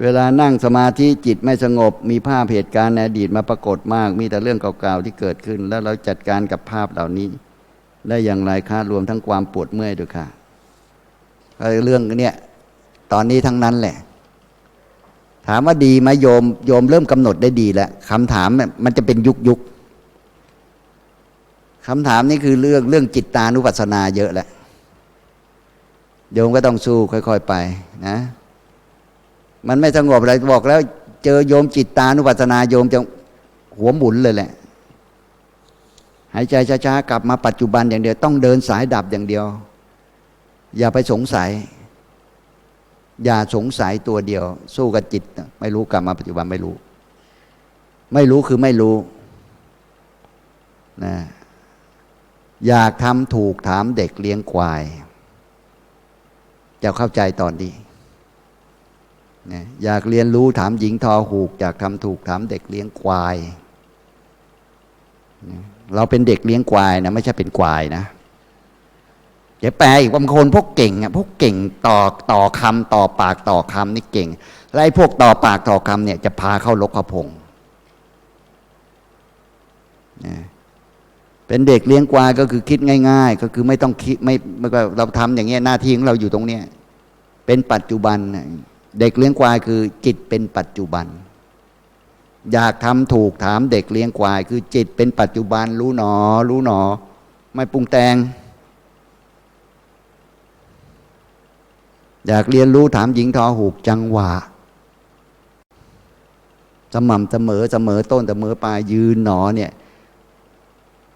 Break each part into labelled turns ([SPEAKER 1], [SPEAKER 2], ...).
[SPEAKER 1] เวลานั่งสมาธิจิตไม่สงบ มีภาพเหตุการณ์ในอดีตมาปรากฏมาก มีแต่เรื่องเก่าๆที่เกิดขึ้น แล้วเราจัดการกับภาพเหล่านี้ ได้อย่างไรคะรวมทั้งความปวดเมื่อยด้วยค่ะเรื่องเนี้ยตอนนี้ทั้งนั้นแหละ ถามว่าดีไหมโยมโยมเริ่มกำหนดได้ดีแล้วคำถามเนี่ยมันจะเป็นยุคยุคคำถามนี้คือเรื่องเรื่องจิตตานุปัสสนาเยอะแหละโยมก็ต้องสู้ค่อย ๆ ไปนะ มันไม่สงบอะไรบอกแล้ว เจอโยมจิตตานุปัสสนาโยมจะหัวหมุนเลยแหละ หายใจช้าๆกลับมาปัจจุบันอย่างเดียว ต้องเดินสายดับอย่างเดียว อย่าไปสงสัย อย่าสงสัยตัวเดียว สู้กับจิต ไม่รู้กลับมาปัจจุบันไม่รู้ ไม่รู้คือไม่รู้นะอยากทำถูกถามเด็กเลี้ยงควาย จะเข้าใจตอนนี้ นะอยากเรียนรู้ถามหญิงทอหูก อยากทำถูกถามเด็กเลี้ยงควายนะเราเป็นเด็กเลี้ยงควายนะไม่ใช่เป็นควายนะจะแปลอีกบางคนพวกเก่งอะพวกเก่งต่อต่อคำต่อปากต่อคำนี่เก่งและไอ้พวกต่อปากต่อคำเนี่ยจะพาเข้าลกขพงนะเป็นเด็กเลี้ยงควายก็คือคิดง่าย ๆ ก็คือไม่ต้องคิดไม่เราทำอย่างเงี้ยหน้าที่ของเราอยู่ตรงเนี้ยเป็นปัจจุบันนะ เด็กเลี้ยงควายคือจิตเป็นปัจจุบัน อยากทำถูกถามเด็กเลี้ยงควาย คือจิตเป็นปัจจุบัน รู้หนอ รู้หนอ ไม่ปรุงแต่งอยากเรียนรู้ถามหญิงทอหูกจังหวะสม่ำเสมอเสมอต้นเสมอปลายยืนหนอเนี่ย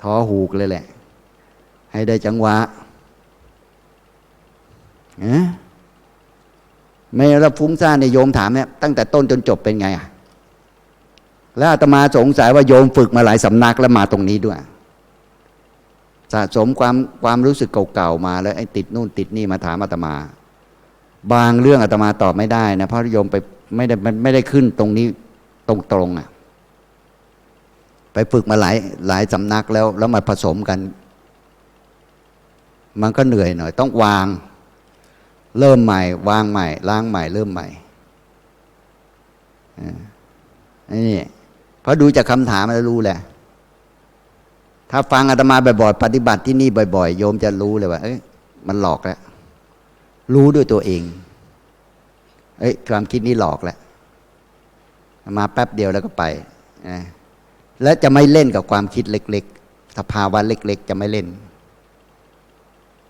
[SPEAKER 1] ทอหูกเลยแหละ ให้ได้จังหวะนะ ไม่รับฟุ้งซ่านในโยมถามเนี่ยตั้งแต่ต้นจนจบเป็นไงอะแล้วอาตมาสงสัยว่าโยมฝึกมาหลายสำนักแล้วมาตรงนี้ด้วย สะสมความความรู้สึกเก่าๆมาแล้วไอ้ติดนู่นติดนี่มาถามอาตมา บางเรื่องอาตมาตอบไม่ได้นะเพราะโยมไปไม่ได้ไม่ได้ขึ้นตรงนี้ตรงๆอะไปฝึกมาหลายหลายสำนักแล้วแล้วมาผสมกัน มันก็เหนื่อยหน่อย ต้องวาง เริ่มใหม่ วางใหม่ ล้างใหม่ เริ่มใหม่นี่เพราะดูจากคำถามแล้วรู้แหละ ถ้าฟังอาตมาบ่อยๆปฏิบัติที่นี่บ่อยๆโยมจะรู้เลยว่า เอ้ยมันหลอกแล้ว รู้ด้วยตัวเอง เอ้ยความคิดนี้หลอกแล้วมาแป๊บเดียวแล้วก็ไปนะและจะไม่เล่นกับความคิดเล็ก ๆ สภาวะเล็ก ๆ จะไม่เล่น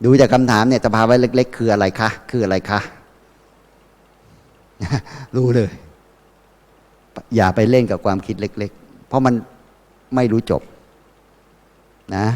[SPEAKER 1] ดูจากคำถามเนี่ยสภาวะเล็ก ๆ คืออะไรคะ คืออะไรคะ รู้เลย อย่าไปเล่นกับความคิดเล็ก ๆ เพราะมันไม่รู้จบ นะ